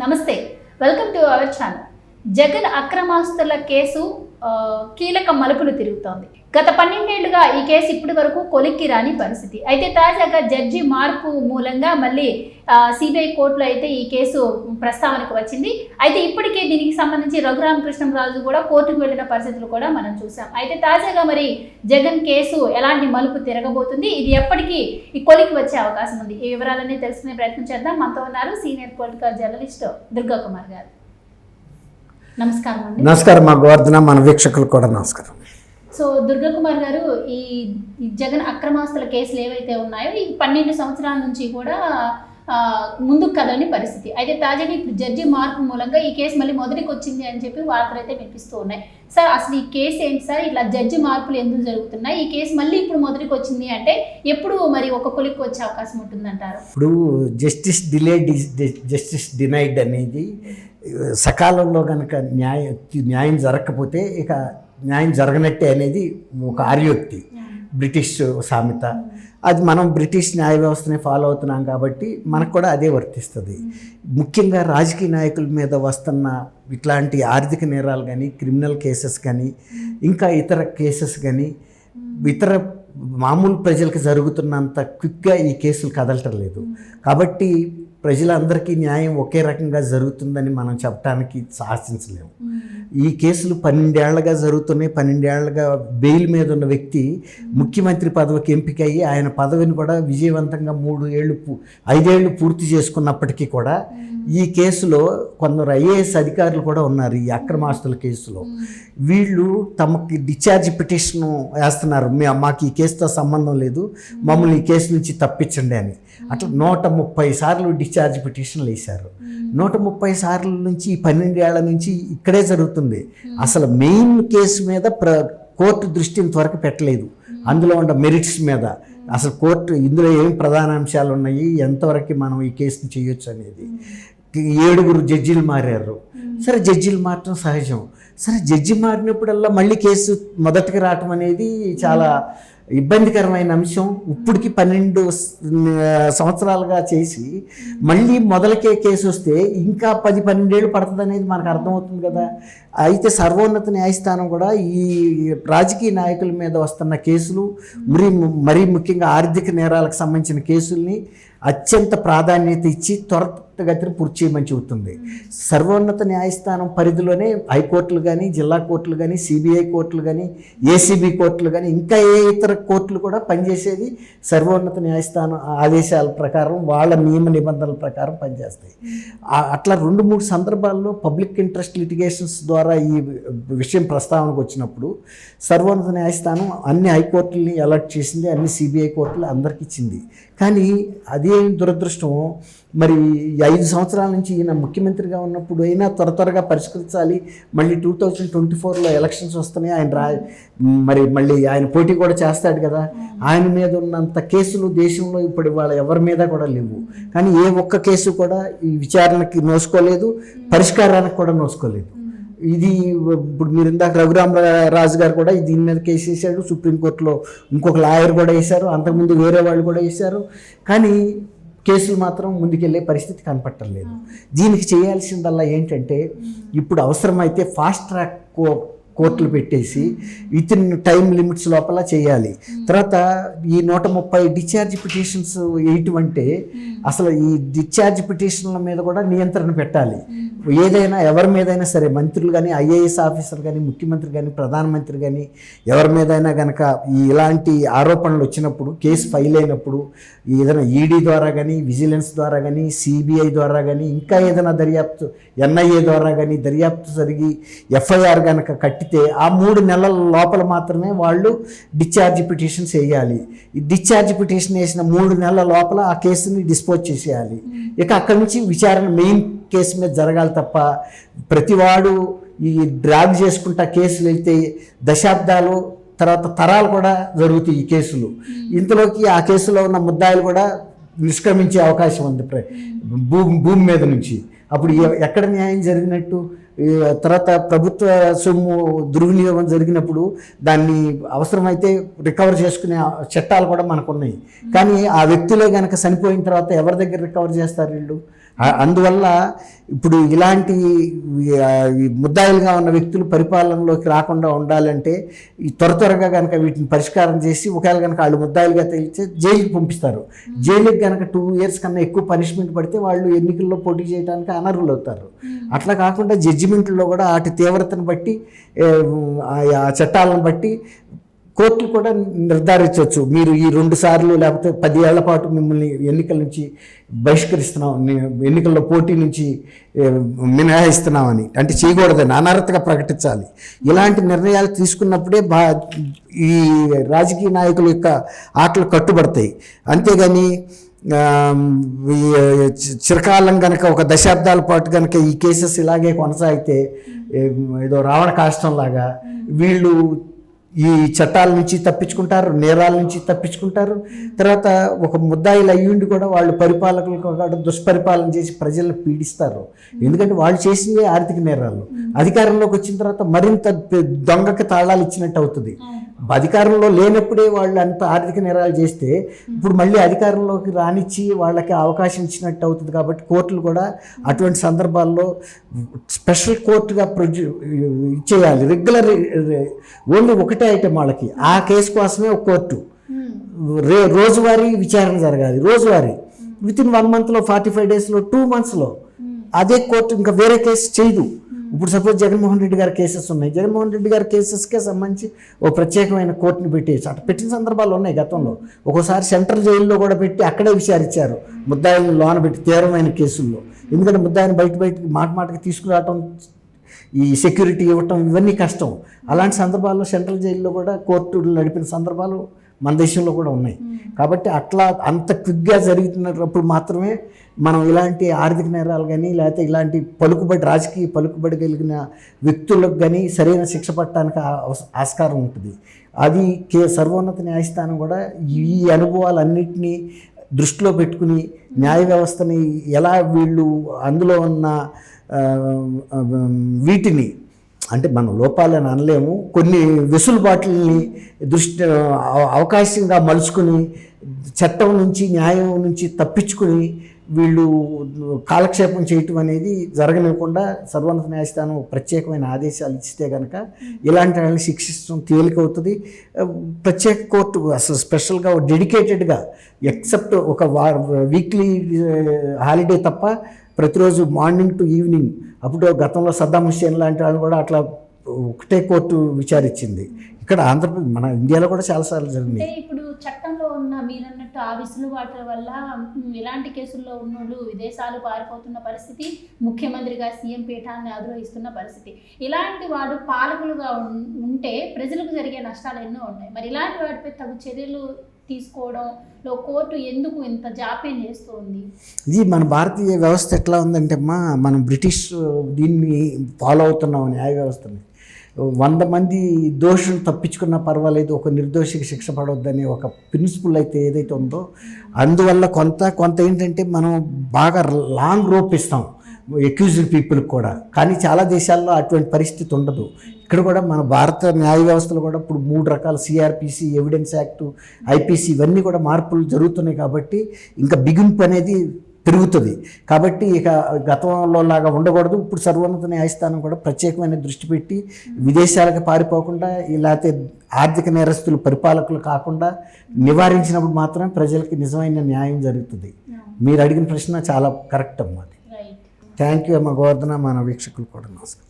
నమస్తే welcome to our channel. Jagan అక్రమాస్తుల కేసు కీలక మలుపులు తిరుగుతోంది. గత పన్నెండేళ్ళుగా ఈ కేసు ఇప్పటి వరకు కొలిక్కి రాని పరిస్థితి. అయితే తాజాగా జడ్జి మార్పు మూలంగా మళ్ళీ సిబిఐ కోర్టులో అయితే ఈ కేసు ప్రస్తావనకు వచ్చింది. అయితే ఇప్పటికే దీనికి సంబంధించి రఘురామకృష్ణరాజు కూడా కోర్టుకు వెళ్ళిన పరిస్థితులు కూడా మనం చూసాం. అయితే తాజాగా మరి జగన్ కేసు ఎలాంటి మలుపు తిరగబోతుంది? ఇది ఎప్పటికీ ఈ కొలికి వచ్చే అవకాశం ఉంది. ఈ వివరాలన్నీ తెలుసుకునే ప్రయత్నం చేద్దాం. మనతో ఉన్నారు senior political journalist Durga Kumar garu. నమస్కారం అండి. నమస్కారం మా గోవర్ధన మన వీక్షకులు కూడా నమస్కారం. సో దుర్గా కుమార్ గారు ఈ జగన్ అక్రమాస్తుల కేసులు ఏవైతే ఉన్నాయో ఈ పన్నెండు సంవత్సరాల నుంచి కూడా ముందుకు కదలని పరిస్థితి. అయితే తాజాగా ఇప్పుడు జడ్జి మార్పు మూలంగా ఈ కేసు మళ్ళీ మొదటికి వచ్చింది అని చెప్పి వార్తలు అయితే వినిపిస్తూ ఉన్నాయి. సార్ అసలు ఈ కేసు ఏంటి సార్? ఇట్లా జడ్జి మార్పులు ఎందుకు జరుగుతున్నాయి? ఈ కేసు మళ్ళీ ఇప్పుడు మొదటికి వచ్చింది అంటే ఎప్పుడు మరి ఒక కొలిక్కి వచ్చే అవకాశం ఉంటుందంటారు? ఇప్పుడు జస్టిస్ డిలేడ్ జస్టిస్ డినైడ్ అనేది సకాలంలో కనుక న్యాయ న్యాయం జరగకపోతే ఇక న్యాయం జరగనట్టే అనేది ఒక ఆర్యోక్తి. బ్రిటిష్ సామెత. అది మనం బ్రిటిష్ న్యాయ వ్యవస్థని ఫాలో అవుతున్నాం కాబట్టి మనకు కూడా అదే వర్తిస్తుంది. ముఖ్యంగా రాజకీయ నాయకుల మీద వస్తున్న ఇట్లాంటి ఆర్థిక నేరాలు కానీ క్రిమినల్ కేసెస్ కానీ ఇంకా ఇతర కేసెస్ కానీ ఇతర మామూలు ప్రజలకు జరుగుతున్నంత క్విక్గా ఈ కేసులు కదలటం లేదు. కాబట్టి ప్రజలందరికీ న్యాయం ఒకే రకంగా జరుగుతుందని మనం చెప్పడానికి సాహసించలేము. ఈ కేసులు పన్నెండేళ్ళుగా జరుగుతున్నాయి. పన్నెండేళ్ళుగా బెయిల్ మీద ఉన్న వ్యక్తి ముఖ్యమంత్రి పదవికి ఎంపిక అయ్యి ఆయన పదవిని కూడా విజయవంతంగా మూడు ఏళ్ళు ఐదేళ్ళు పూర్తి చేసుకున్నప్పటికీ కూడా ఈ కేసులో కొందరు ఐఏఎస్ అధికారులు కూడా ఉన్నారు ఈ అక్రమాస్తుల కేసులో. వీళ్ళు తమకి డిశ్చార్జ్ పిటిషన్ వేస్తున్నారు. "మే- మాకు ఈ కేసుతో సంబంధం లేదు. మమ్మల్ని ఈ కేసు నుంచి తప్పించండి అని. అట్లా నూట ముప్పై సార్లు డిశ్చార్జ్ పిటిషన్లు వేశారు. నూట ముప్పై సార్ల నుంచి ఈ పన్నెండేళ్ళ నుంచి ఇక్కడే జరుగుతుంది. అసలు మెయిన్ కేసు మీద ప్ర కోర్టు దృష్టి ఇంతవరకు పెట్టలేదు. అందులో ఉన్న మెరిట్స్ మీద. అసలు కోర్టు ఇందులో ఏం ప్రధాన అంశాలు ఉన్నాయి? ఎంతవరకు మనం ఈ కేసుని చేయొచ్చు అనేది. ఏడుగురు జడ్జీలు మారారు. సరే జడ్జీలు మారటం సహజం. సరే జడ్జి మారినప్పుడల్లా మళ్ళీ కేసు మొదటికి రావటం అనేది చాలా ఇబ్బందికరమైన అంశం. ఇప్పటికి పన్నెండు సంవత్సరాలుగా చేసి మళ్ళీ మొదలకే కేసు వస్తే ఇంకా పది పన్నెండేళ్ళు పడుతుంది అనేది మనకు అర్థమవుతుంది కదా. అయితే సర్వోన్నత న్యాయస్థానం కూడా ఈ రాజకీయ నాయకుల మీద వస్తున్న కేసులు మరి మరీ ముఖ్యంగా ఆర్థిక నేరాలకు సంబంధించిన కేసుల్ని అత్యంత ప్రాధాన్యత ఇచ్చి త్వర త్వరగతిని పూర్తి చేయమని చెబుతుంది. సర్వోన్నత న్యాయస్థానం పరిధిలోనే హైకోర్టులు కానీ జిల్లా కోర్టులు కానీ సిబిఐ కోర్టులు కానీ ఏసీబీ కోర్టులు కానీ ఇంకా ఏ ఇతర కోర్టులు కూడా పనిచేసేది సర్వోన్నత న్యాయస్థానం ఆదేశాల ప్రకారం వాళ్ళ నియమ నిబంధనల ప్రకారం పనిచేస్తాయి. అట్లా రెండు మూడు సందర్భాల్లో పబ్లిక్ ఇంట్రెస్ట్ లిటిగేషన్స్ ద్వారా ఈ విషయం ప్రస్తావనకు వచ్చినప్పుడు సర్వోన్నత న్యాయస్థానం అన్ని హైకోర్టుల్ని అలర్ట్ చేసింది అన్ని సిబిఐ కోర్టులు అందరికి ఇచ్చింది. కానీ అదే దురదృష్టం మరి ఐదు సంవత్సరాల నుంచి ఈయన ముఖ్యమంత్రిగా ఉన్నప్పుడు అయినా త్వర త్వరగా పరిష్కరించాలి. మళ్ళీ టూ థౌజండ్ ట్వంటీ ఫోర్లో ఎలక్షన్స్ వస్తున్నాయి. ఆయన రా మరి మళ్ళీ ఆయన పోటీ కూడా చేస్తాడు కదా. ఆయన మీద ఉన్నంత కేసులు దేశంలో ఇప్పుడు వాళ్ళ ఎవరి మీద కూడా లేవు. కానీ ఏ ఒక్క కేసు కూడా ఈ విచారణకి నోసుకోలేదు పరిష్కారానికి కూడా నోసుకోలేదు. ఇది ఇప్పుడు మీరు ఇందాక రఘురామ రాజు గారు కూడా దీని మీద కేసు వేసాడు సుప్రీంకోర్టులో ఇంకొక లాయర్ కూడా వేశారు. అంతకుముందు వేరే వాళ్ళు కూడా వేశారు. కానీ కేసులు మాత్రం ముందుకెళ్ళే పరిస్థితి కనపట్టలేదు. దీనికి చేయాల్సిందల్లా ఏంటంటే ఇప్పుడు అవసరమైతే ఫాస్ట్ ట్రాక్ కోర్టులు పెట్టేసి విత్ ఇన్ టైం లిమిట్స్ లోపల చేయాలి. తర్వాత ఈ నూట ముప్పై డిశ్చార్జ్ పిటిషన్స్ వేయటం అంటే అసలు ఈ డిశ్చార్జ్ పిటిషన్ల మీద కూడా నియంత్రణ పెట్టాలి. ఏదైనా ఎవరి మీదైనా సరే మంత్రులు కానీ ఐఏఎస్ ఆఫీసర్ కానీ ముఖ్యమంత్రి కానీ ప్రధానమంత్రి కానీ ఎవరి మీదైనా కనుక ఈ ఇలాంటి ఆరోపణలు వచ్చినప్పుడు కేసు ఫైల్ అయినప్పుడు ఏదైనా ఈడీ ద్వారా కానీ విజిలెన్స్ ద్వారా కానీ సిబిఐ ద్వారా కానీ ఇంకా ఏదైనా దర్యాప్తు ఎన్ఐఏ ద్వారా కానీ దర్యాప్తు జరిగి ఎఫ్ఐఆర్ కనుక కట్టితే ఆ మూడు నెలల లోపల మాత్రమే వాళ్ళు డిశ్చార్జ్ పిటిషన్స్ వేయాలి. ఈ డిశ్చార్జ్ పిటిషన్ వేసిన మూడు నెలల లోపల ఆ కేసుని డిస్పోజ్ చేసేయాలి. ఇక అక్కడి నుంచి విచారణ మెయిన్ కేసు మీద జరగాలి తప్ప ప్రతివాడు ఈ డ్రాగ్ చేసుకుంటా కేసులు వెళ్తే దశాబ్దాలు తర్వాత తరాలు కూడా జరుగుతాయి ఈ కేసులు. ఇంతలోకి ఆ కేసులో ఉన్న ముద్దాయిలు కూడా నిష్క్రమించే అవకాశం ఉంది ప్ర- భూమి భూమి మీద నుంచి. అప్పుడు ఎక్కడ న్యాయం జరిగినట్టు? తర్వాత ప్రభుత్వ సొమ్ము దుర్వినియోగం జరిగినప్పుడు దాన్ని అవసరమైతే రికవర్ చేసుకునే చట్టాలు కూడా మనకు ఉన్నాయి కానీ ఆ వ్యక్తులే కనుక చనిపోయిన తర్వాత ఎవరి దగ్గర రికవర్ చేస్తారు వీళ్ళు? అందువల్ల ఇప్పుడు ఇలాంటి ముద్దాయిలుగా ఉన్న వ్యక్తులు పరిపాలనలోకి రాకుండా ఉండాలంటే ఈ త్వర త్వరగా కనుక వీటిని పరిష్కారం చేసి ఒకవేళ కనుక వాళ్ళు ముద్దాయిలుగా తెలిస్తే జైలుకి పంపిస్తారు. జైలుకి కనుక టూ ఇయర్స్ కన్నా ఎక్కువ పనిష్మెంట్ పడితే వాళ్ళు ఎన్నికల్లో పోటీ చేయడానికి అనర్హులు అవుతారు అట్లా కాకుండా జడ్జిమెంట్లో కూడా వాటి తీవ్రతను బట్టి ఆ చట్టాలను బట్టి కోర్టులు కూడా నిర్ధారించవచ్చు. మీరు ఈ రెండు సార్లు లేకపోతే పది ఏళ్ళ పాటు మిమ్మల్ని ఎన్నికల నుంచి బహిష్కరిస్తున్నాం ఎన్నికల్లో పోటీ నుంచి మినహాయిస్తున్నామని. అంటే చేయకూడదని అనర్హతగా ప్రకటించాలి. ఇలాంటి నిర్ణయాలు తీసుకున్నప్పుడే బా ఈ రాజకీయ నాయకుల యొక్క ఆటలు కట్టుబడతాయి. అంతేగాని చిరకాలం కనుక ఒక దశాబ్దాల పాటు కనుక ఈ కేసెస్ ఇలాగే కొనసాగితే ఏదో రావణ కాష్టం లాగా వీళ్ళు ఈ చట్టాల నుంచి తప్పించుకుంటారు నేరాల నుంచి తప్పించుకుంటారు. తర్వాత ఒక ముద్దాయిలు అయ్యుండి కూడా వాళ్ళు పరిపాలకులకు కూడా దుష్పరిపాలన చేసి ప్రజలను పీడిస్తారు. ఎందుకంటే వాళ్ళు చేసిందే ఆర్థిక నేరాలు. అధికారంలోకి వచ్చిన తర్వాత మరింత దొంగకి తాళాలు ఇచ్చినట్టు అవుతుంది. అధికారంలో లేనప్పుడే వాళ్ళు అంత ఆర్థిక నేరాలు చేస్తే ఇప్పుడు మళ్ళీ అధికారంలోకి రానిచ్చి వాళ్ళకి అవకాశం ఇచ్చినట్టు అవుతుంది కాబట్టి కోర్టులు కూడా అటువంటి సందర్భాల్లో స్పెషల్ కోర్టుగా ప్రొడ్యూ ఇచ్చేయాలి. రెగ్యులర్ ఓన్లీ ఒకటే ఐటెం వాళ్ళకి. ఆ కేసు కోసమే ఒక కోర్టు. రే రోజువారీ విచారణ జరగాలి. రోజువారీ. విత్ ఇన్ వన్ మంత్లో ఫార్టీ ఫైవ్ డేస్లో టూ మంత్స్లో అదే కోర్టు ఇంకా వేరే కేసు చేయదు. ఇప్పుడు సపోజ్ జగన్మోహన్ రెడ్డి గారి కేసెస్ ఉన్నాయి. జగన్మోహన్ రెడ్డి గారి కేసెస్కే సంబంధించి ఓ ప్రత్యేకమైన కోర్టుని పెట్టేసి అట్లా పెట్టిన సందర్భాలు ఉన్నాయి గతంలో. ఒక్కోసారి సెంట్రల్ జైల్లో కూడా పెట్టి అక్కడే విచారించారు. ముద్దాయిని లోన పెట్టి తీవ్రమైన కేసుల్లో. ఎందుకంటే ముద్దాయిని బయట బయటకి మాట మాటకి తీసుకురావటం ఈ సెక్యూరిటీ ఇవ్వటం ఇవన్నీ కష్టం. అలాంటి సందర్భాల్లో సెంట్రల్ జైల్లో కూడా కోర్టులు నడిపిన సందర్భాలు మన దేశంలో కూడా ఉన్నాయి. కాబట్టి అట్లా అంత క్విక్గా జరుగుతున్నప్పుడు మాత్రమే మనం ఇలాంటి ఆర్థిక నేరాలు కానీ లేకపోతే ఇలాంటి పలుకుబడి రాజకీయ పలుకుబడి కలిగిన వ్యక్తులకు కానీ సరైన శిక్ష పట్టడానికి ఆస్కారం ఉంటుంది. అది కే సర్వోన్నత న్యాయస్థానం కూడా ఈ అనుభవాలన్నింటినీ దృష్టిలో పెట్టుకుని న్యాయ వ్యవస్థని ఎలా వీళ్ళు అందులో ఉన్న వీటిని అంటే మనం లోపాలని అనలేము. కొన్ని వెసులుబాట్లని దృష్టి అవకాశంగా మలుచుకుని చట్టం నుంచి న్యాయం నుంచి తప్పించుకుని వీళ్ళు కాలక్షేపం చేయటం అనేది జరగనివ్వకుండా సర్వోన్నత న్యాయస్థానం ప్రత్యేకమైన ఆదేశాలు ఇస్తే కనుక ఇలాంటి వాళ్ళని శిక్షించడం తేలికవుతుంది. ప్రత్యేక కోర్టు అసలు స్పెషల్గా డెడికేటెడ్గా ఎక్సెప్ట్ ఒక వార్ వీక్లీ హాలిడే తప్ప ప్రతిరోజు మార్నింగ్ టు ఈవినింగ్ అప్పుడు గతంలో సద్దాం హుస్సేన్ లాంటి వాళ్ళు కూడా అట్లా ఒకటే కోర్టు విచారించింది. ఇక్కడ ఆంధ్రప్రదేశ్ మన ఇండియాలో కూడా చాలాసార్లు జరిగింది. ఇప్పుడు చట్టంలో ఉన్న మీరన్నట్టు ఆ విసులుబాట్ల వల్ల ఇలాంటి కేసుల్లో ఉన్నోళ్ళు విదేశాలు పారిపోతున్న పరిస్థితి ముఖ్యమంత్రిగా సీఎం పీఠాన్ని ఆగ్రహిస్తున్న పరిస్థితి. ఇలాంటి వాడు పాలకులుగా ఉంటే ప్రజలకు జరిగే నష్టాలు ఎన్నో ఉన్నాయి మరి ఇలాంటి వాటిపై తగు చర్యలు తీసుకోవడంలో కోర్టు ఎందుకు ఇంత జాప్యం చేస్తూ ఉంది ఇది మన భారతీయ వ్యవస్థ ఎట్లా ఉందంటే అమ్మా మనం బ్రిటిష్ దీన్ని ఫాలో అవుతున్నాం న్యాయ వ్యవస్థని. వంద మంది దోషులు తప్పించుకున్నా పర్వాలేదు ఒక నిర్దోషికి శిక్ష పడవద్దని ఒక ప్రిన్సిపల్ అయితే ఏదైతే ఉందో అందువల్ల కొంత కొంత ఏంటంటే మనం బాగా లాంగ్ రోప్ ఇస్తాం. ఎక్యూజ్డ్ పీపుల్కి కూడా. కానీ చాలా దేశాల్లో అటువంటి పరిస్థితి ఉండదు. ఇక్కడ కూడా మన భారత న్యాయ వ్యవస్థలో కూడా ఇప్పుడు మూడు రకాల సిఆర్పిసి ఎవిడెన్స్ యాక్ట్ ఐపీసీ ఇవన్నీ కూడా మార్పులు జరుగుతున్నాయి కాబట్టి ఇంకా బిగింపు అనేది పెరుగుతుంది. కాబట్టి ఇక గతంలో లాగా ఉండకూడదు. ఇప్పుడు సర్వోన్నత న్యాయస్థానం కూడా ప్రత్యేకమైన దృష్టి పెట్టి విదేశాలకు పారిపోకుండా లేకపోతే ఆర్థిక నేరస్తులు పరిపాలకులు కాకుండా నివారించినప్పుడు మాత్రమే ప్రజలకి నిజమైన న్యాయం జరుగుతుంది. మీరు అడిగిన ప్రశ్న చాలా కరెక్ట్ రైట్ థ్యాంక్ యూ అమ్మ గోవర్ధన మన వీక్షకులు కూడా నమస్కారం.